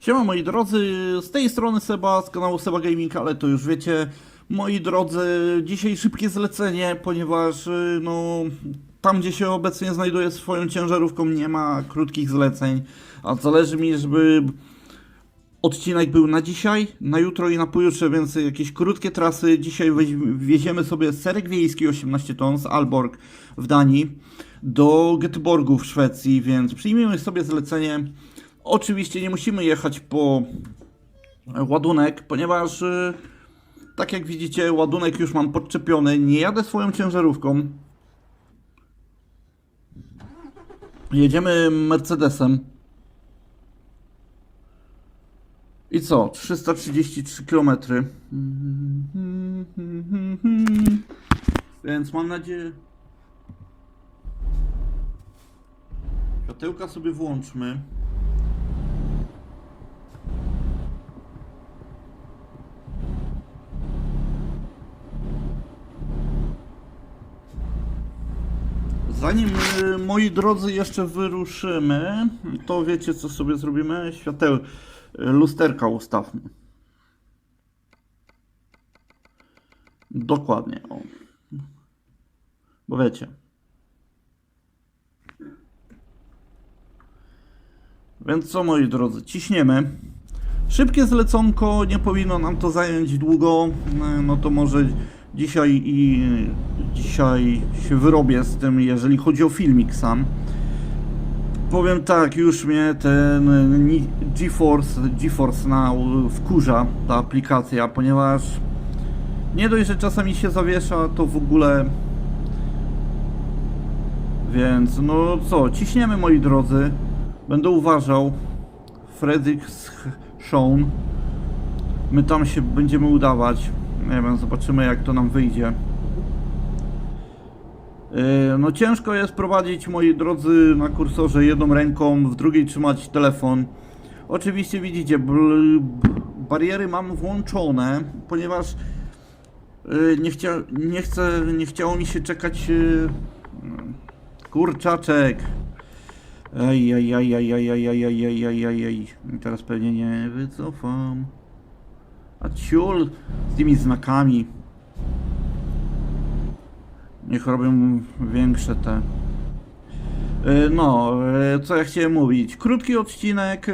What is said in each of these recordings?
Siema moi drodzy, z tej strony Seba, z kanału Seba Gaming, ale to już wiecie, moi drodzy, dzisiaj szybkie zlecenie, ponieważ y, no, tam gdzie się obecnie znajduję swoją ciężarówką nie ma krótkich zleceń, a zależy mi, żeby odcinek był na dzisiaj, na jutro i na pojutrze, więc jakieś krótkie trasy. Dzisiaj wieziemy sobie serek wiejski 18 ton z Alborg w Danii do Göteborgu w Szwecji, więc przyjmijmy sobie zlecenie. Oczywiście nie musimy jechać po ładunek, ponieważ y, tak jak widzicie ładunek już mam podczepiony, nie jadę swoją ciężarówką. Jedziemy Mercedesem. I co? 333 km. Więc mam nadzieję. Światełka sobie włączmy. Zanim y, moi drodzy jeszcze wyruszymy, to wiecie co sobie zrobimy? Świateł, y, lusterka ustawmy. Dokładnie. O. Bo wiecie. Więc co moi drodzy, ciśniemy. Szybkie zleconko, nie powinno nam to zająć długo. y, No to może dzisiaj i dzisiaj się wyrobię z tym, jeżeli chodzi o filmik sam. Powiem tak, już mnie ten GeForce, GeForce Now wkurza ta aplikacja, ponieważ nie dość, że czasami się zawiesza, to w ogóle więc no co, ciśniemy moi drodzy. Będę uważał. Fredrik Sean. My tam się będziemy udawać. Nie wiem, zobaczymy jak to nam wyjdzie. Yy, No ciężko jest prowadzić, moi drodzy, na kursorze jedną ręką, w drugiej trzymać telefon. Oczywiście widzicie, bariery mam włączone, ponieważ yy, nie, chcia, nie, chcę, nie chciało mi się czekać yy, kurczaczek. Ej, ej, ej, ej, ej, ej, ej, ej, ej, ej, ej, teraz pewnie nie wycofam. A ciul z tymi znakami. Niech robią większe te. E, No, e, co ja chciałem mówić. Krótki odcinek, e,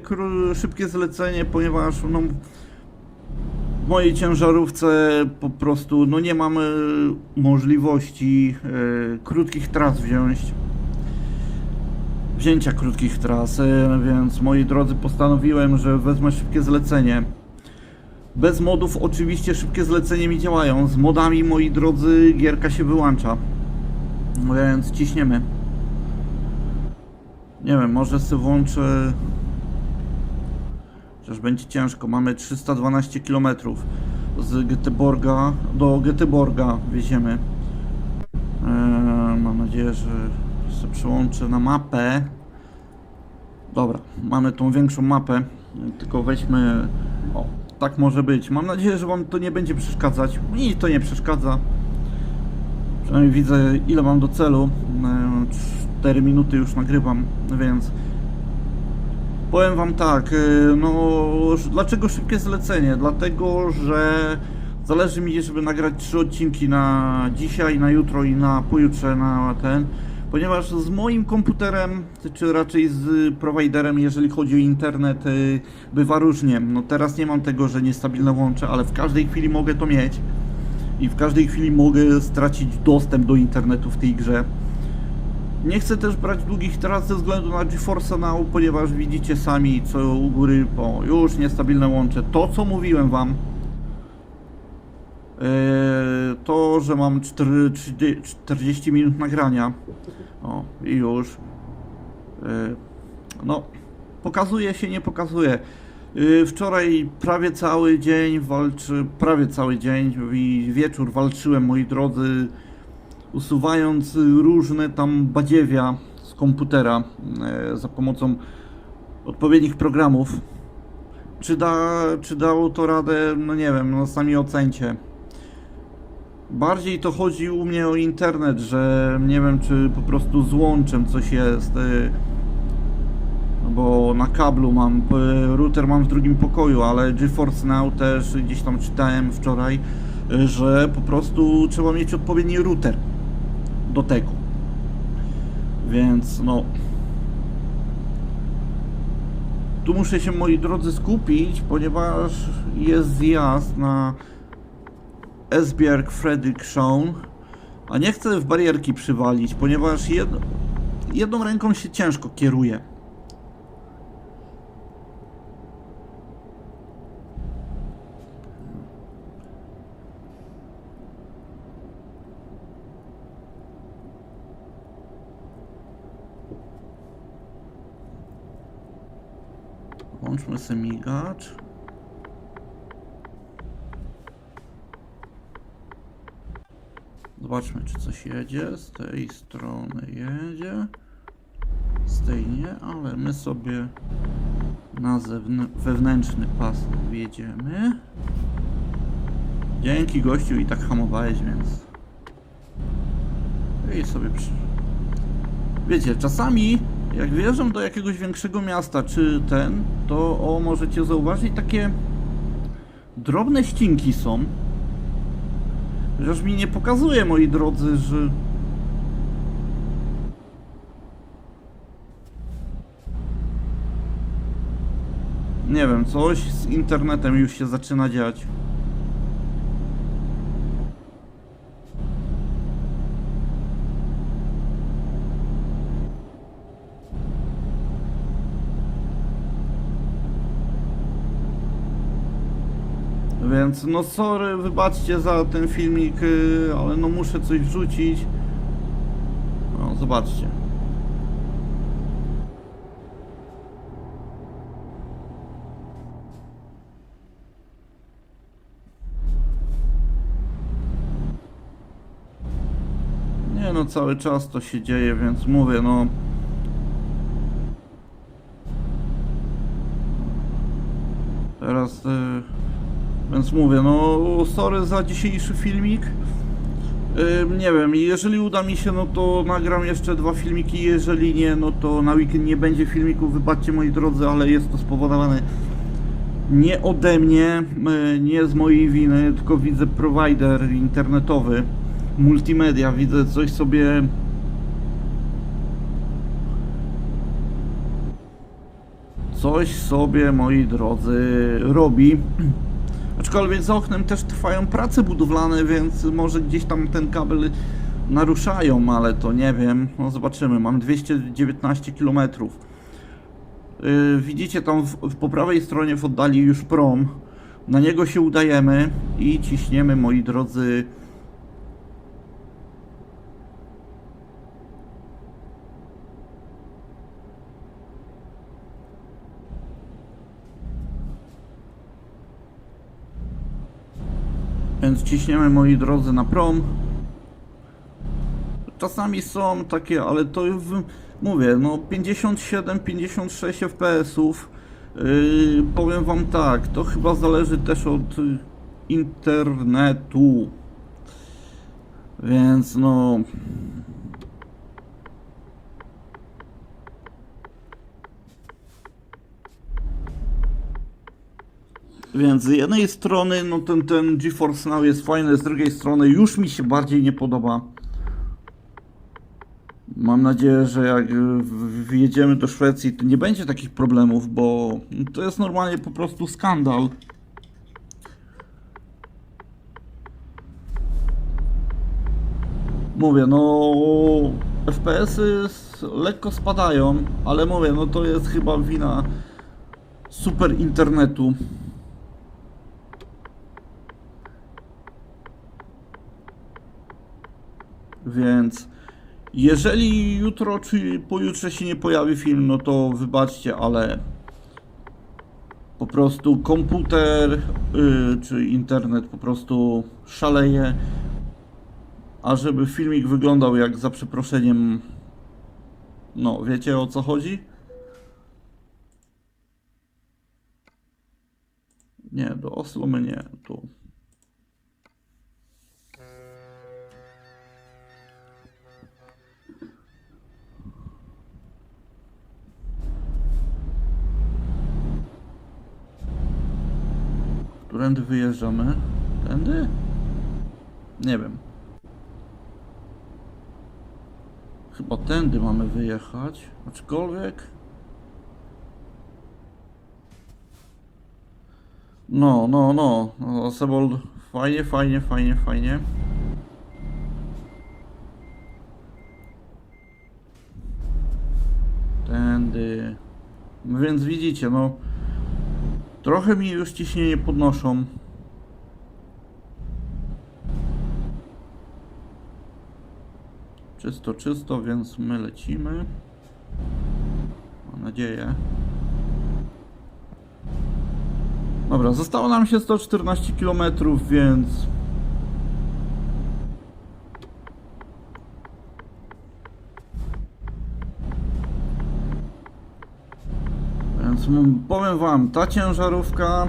kró- szybkie zlecenie, ponieważ no, w mojej ciężarówce po prostu no, nie mamy możliwości e, krótkich tras wziąć. Wzięcia krótkich tras, więc moi drodzy postanowiłem, że wezmę szybkie zlecenie. Bez modów oczywiście szybkie zlecenie mi działają. Z modami, moi drodzy, gierka się wyłącza. Więc ciśniemy. Nie wiem, może sobie włączę... Chociaż będzie ciężko. Mamy 312 km z Göteborga do Göteborga wieziemy. Eee, mam nadzieję, że sobie przełączę na mapę. Dobra, mamy tą większą mapę. Tylko weźmy. O, tak może być. Mam nadzieję, że Wam to nie będzie przeszkadzać. Mi to nie przeszkadza. Przynajmniej widzę, ile mam do celu. 4 minuty już nagrywam, więc. Powiem Wam tak, y, no dlaczego szybkie zlecenie? Dlatego, że zależy mi, żeby nagrać trzy odcinki na dzisiaj, na jutro i na pojutrze na ten, ponieważ z moim komputerem, czy raczej z prowajderem, jeżeli chodzi o internet, y, bywa różnie. No teraz nie mam tego, że niestabilne łącze, ale w każdej chwili mogę to mieć i w każdej chwili mogę stracić dostęp do internetu w tej grze. Nie chcę też brać długich tras ze względu na GeForce Now, ponieważ widzicie sami, co u góry, o, już niestabilne łącze. To, co mówiłem wam, to, że mam 4, 40 minut nagrania, o, i już, yy, no, pokazuje się, nie pokazuje. Yy, Wczoraj prawie cały dzień walczy, prawie cały dzień i wieczór walczyłem, moi drodzy, usuwając różne tam badziewia z komputera e, za pomocą odpowiednich programów. Czy, da, czy dało to radę? No nie wiem, no sami ocencie. Bardziej to chodzi u mnie o internet, że nie wiem, czy po prostu z łączem coś jest. e, bo na kablu mam, router mam w drugim pokoju, ale GeForce Now też gdzieś tam czytałem wczoraj, y, że po prostu trzeba mieć odpowiedni router do tego. Więc no. Tu muszę się moi drodzy skupić, ponieważ jest zjazd na Esbjerg Fredrik Shown, a nie chcę w barierki przywalić, ponieważ jed... jedną ręką się ciężko kieruje. Włączmy sobie migacz. Zobaczmy, czy coś jedzie. Z tej strony jedzie. Z tej nie, ale my sobie na wewnętrzny pas wjedziemy. Dzięki gościu i tak hamowałeś, więc... I sobie przy... Wiecie, czasami jak wjeżdżam do jakiegoś większego miasta, czy ten, to o, możecie zauważyć takie drobne ścinki są. Chociaż mi nie pokazuje, moi drodzy, że... Nie wiem, coś z internetem już się zaczyna dziać. Więc no sorry, wybaczcie za ten filmik, y, ale no muszę coś wrzucić. No zobaczcie. Nie no, cały czas to się dzieje, więc mówię, no... Teraz... Y więc mówię, no sorry za dzisiejszy filmik. Nie wiem, jeżeli uda mi się, no to nagram jeszcze dwa filmiki, jeżeli nie, no to na weekend nie będzie filmików, wybaczcie moi drodzy, ale jest to spowodowane nie ode mnie, yy, nie z mojej winy, tylko widzę provider internetowy, multimedia, widzę coś sobie coś sobie, moi drodzy, robi. Aczkolwiek za oknem też trwają prace budowlane, więc może gdzieś tam ten kabel naruszają, ale to nie wiem. No zobaczymy. Mam 219 km. Yy, widzicie tam w, w, po prawej stronie w oddali już prom. Na niego się udajemy i ciśniemy, moi drodzy, Więc ciśniemy moi drodzy na prom. Czasami są takie, ale to w, mówię, no 57-56 FPS-ów. Yy, powiem wam tak, to chyba zależy też od internetu. Więc no. Więc z jednej strony no ten, ten GeForce Now jest fajny, z drugiej strony już mi się bardziej nie podoba. Mam nadzieję, że jak w- wjedziemy do Szwecji, to nie będzie takich problemów, bo to jest normalnie po prostu skandal. Mówię, no FPS-y lekko spadają, ale mówię, no to jest chyba wina super internetu. Więc jeżeli jutro czy pojutrze się nie pojawi film, no to wybaczcie, ale po prostu komputer y, czy internet po prostu szaleje. A żeby filmik wyglądał jak za przeproszeniem, no wiecie o co chodzi? Nie, do Oslo my nie, tu. Którędy wyjeżdżamy? Tędy? Nie wiem. Chyba tędy mamy wyjechać. Aczkolwiek... No, no, no. no Sebol, fajnie, fajnie, fajnie, fajnie. Tędy. No więc widzicie, no. Trochę mi już ciśnienie podnoszą. Czysto, czysto, więc my lecimy. Mam nadzieję. Dobra, zostało nam się 114 km, więc... Powiem wam, ta ciężarówka...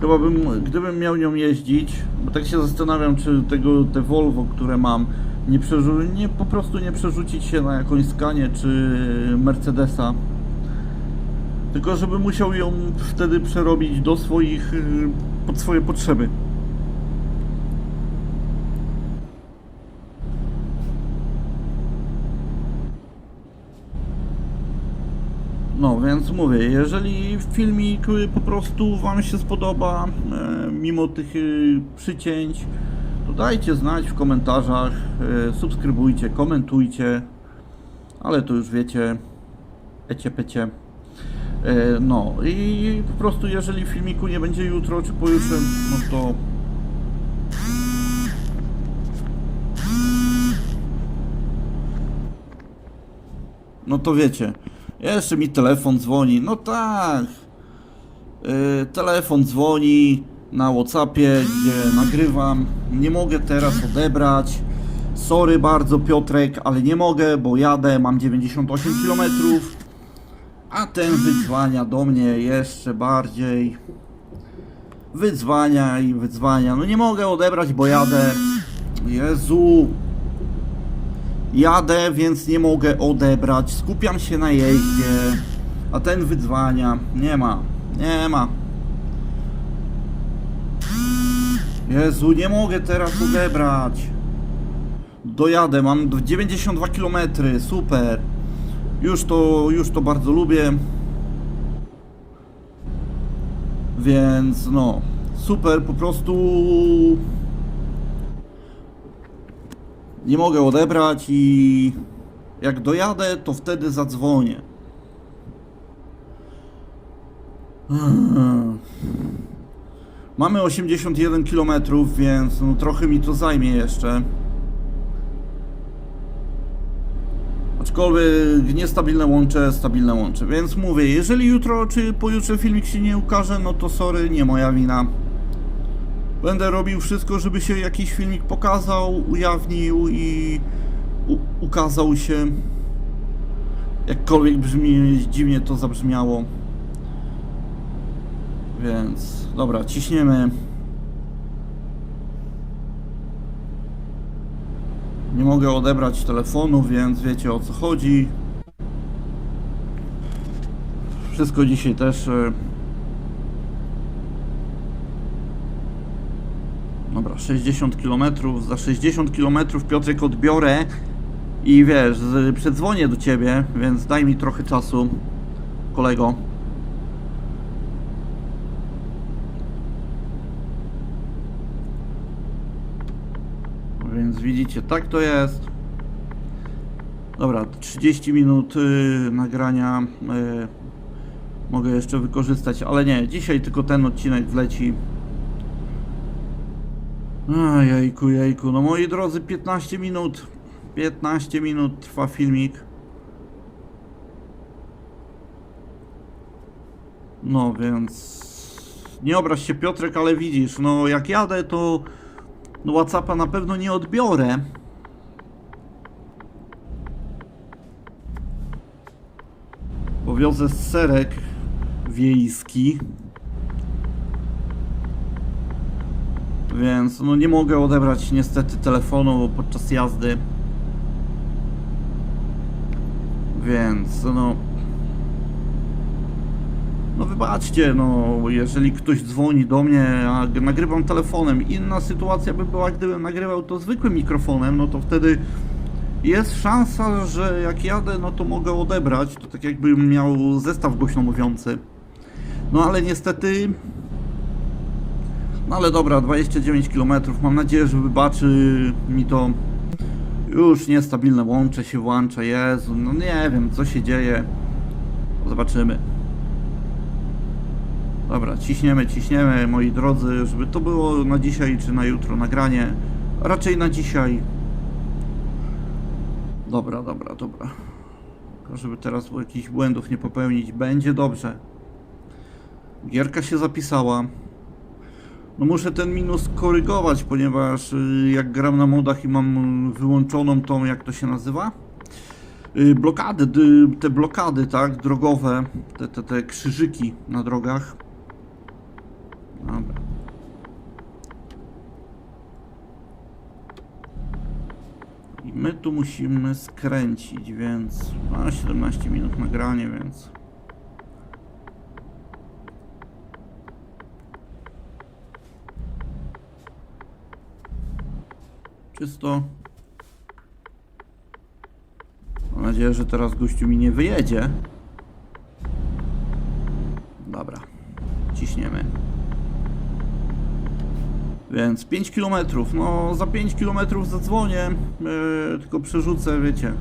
Chyba bym, gdybym miał nią jeździć, bo tak się zastanawiam, czy tego, te Volvo, które mam, nie, przerzu- nie po prostu nie przerzucić się na jakąś Scanię czy Mercedesa. Tylko żeby musiał ją wtedy przerobić do swoich, y, pod swoje potrzeby. No, więc mówię, jeżeli filmik y, po prostu Wam się spodoba, e, mimo tych y, przycięć, to dajcie znać w komentarzach, e, subskrybujcie, komentujcie, ale to już wiecie, ecie pecie. E, No i po prostu jeżeli filmiku nie będzie jutro czy pojutrze, no to No to wiecie, jeszcze mi telefon dzwoni, no tak. Yy, telefon dzwoni na Whatsappie, gdzie nagrywam. Nie mogę teraz odebrać. Sorry bardzo Piotrek, ale nie mogę, bo jadę, mam 98 km. A ten wydzwania do mnie jeszcze bardziej. Wydzwania i wydzwania. No nie mogę odebrać, bo jadę. Jezu. Jadę, więc nie mogę odebrać. Skupiam się na jeździe. A ten wydzwania. Nie ma. Nie ma. Jezu, nie mogę teraz odebrać. Dojadę, mam 92 km. Super. Już to, już to bardzo lubię. Więc no, super, po prostu nie mogę odebrać i jak dojadę, to wtedy zadzwonię. Mamy 81 km, więc no, trochę mi to zajmie jeszcze. Aczkolwiek niestabilne łącze, stabilne łącze. Więc mówię, jeżeli jutro czy pojutrze filmik się nie ukaże, no to sorry, nie moja wina. Będę robił wszystko, żeby się jakiś filmik pokazał, ujawnił i ukazał się. Jakkolwiek brzmi dziwnie to zabrzmiało. Więc dobra, ciśniemy. Nie mogę odebrać telefonu, więc wiecie o co chodzi. Wszystko dzisiaj też. e, Dobra, 60 km. Za 60 km Piotrek odbiorę i wiesz, przedzwonię do ciebie, więc daj mi trochę czasu, kolego. Więc widzicie, tak to jest. Dobra, 30 minut y, nagrania y, mogę jeszcze wykorzystać, ale nie, dzisiaj tylko ten odcinek wleci. A, jejku, jejku, no moi drodzy, 15 minut, 15 minut trwa filmik. No więc nie obraź się Piotrek, ale widzisz, no jak jadę to Whatsappa na pewno nie odbiorę. Bo wiozę serek wiejski. Więc no nie mogę odebrać niestety telefonu podczas jazdy. Więc no No wybaczcie, no jeżeli ktoś dzwoni do mnie, a nagrywam telefonem, inna sytuacja by była, gdybym nagrywał to zwykłym mikrofonem, no to wtedy jest szansa, że jak jadę, no to mogę odebrać, to tak jakbym miał zestaw głośno mówiący. No ale niestety... No ale dobra, 29 km, mam nadzieję, że wybaczy mi to już niestabilne łącze się włącza, Jezu, no nie wiem, co się dzieje. Zobaczymy. Dobra, ciśniemy, ciśniemy, moi drodzy, żeby to było na dzisiaj czy na jutro nagranie. Raczej na dzisiaj. Dobra, dobra, dobra. Tylko żeby teraz jakichś błędów nie popełnić. Będzie dobrze. Gierka się zapisała. No muszę ten minus korygować, ponieważ y, jak gram na modach i mam wyłączoną tą, jak to się nazywa? Y, Blokady, dy- te blokady, tak, drogowe, te, te, te krzyżyki na drogach. Dobra. I my tu musimy skręcić, więc ma 17 minut nagranie, więc czysto. Mam nadzieję, że teraz gościu mi nie wyjedzie. Dobra, ciśniemy. Więc 5 km, no za 5 km zadzwonię, yy, tylko przerzucę, wiecie,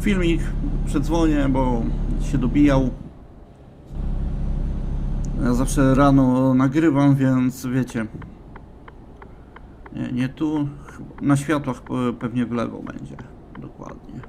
filmik, przedzwonię, bo się dobijał. Ja zawsze rano nagrywam, więc wiecie. Nie, nie tu, na światłach pe- pewnie w lewo będzie, dokładnie.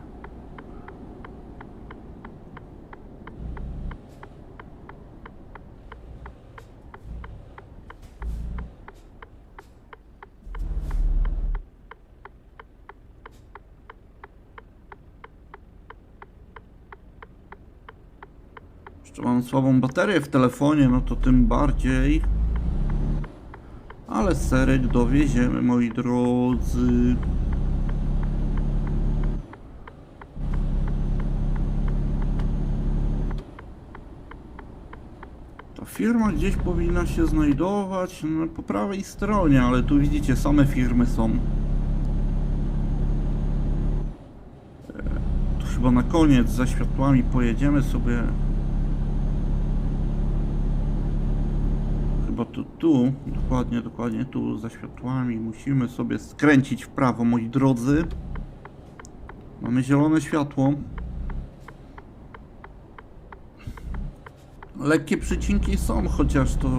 Jeszcze mam słabą baterię w telefonie, no to tym bardziej. Ale serek dowieziemy, moi drodzy. Ta firma gdzieś powinna się znajdować no, po prawej stronie, ale tu widzicie, same firmy są. E, To chyba na koniec za światłami pojedziemy sobie. Tu, tu, dokładnie, dokładnie tu za światłami musimy sobie skręcić w prawo, moi drodzy. Mamy zielone światło. Lekkie przycinki są, chociaż to...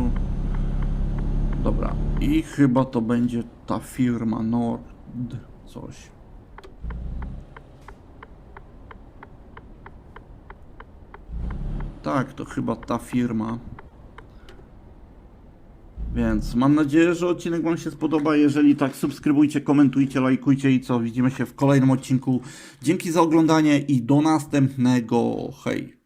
Dobra, i chyba to będzie ta firma Nord coś. Tak, to chyba ta firma. Więc mam nadzieję, że odcinek Wam się spodoba. Jeżeli tak, subskrybujcie, komentujcie, lajkujcie i co? Widzimy się w kolejnym odcinku. Dzięki za oglądanie i do następnego. Hej!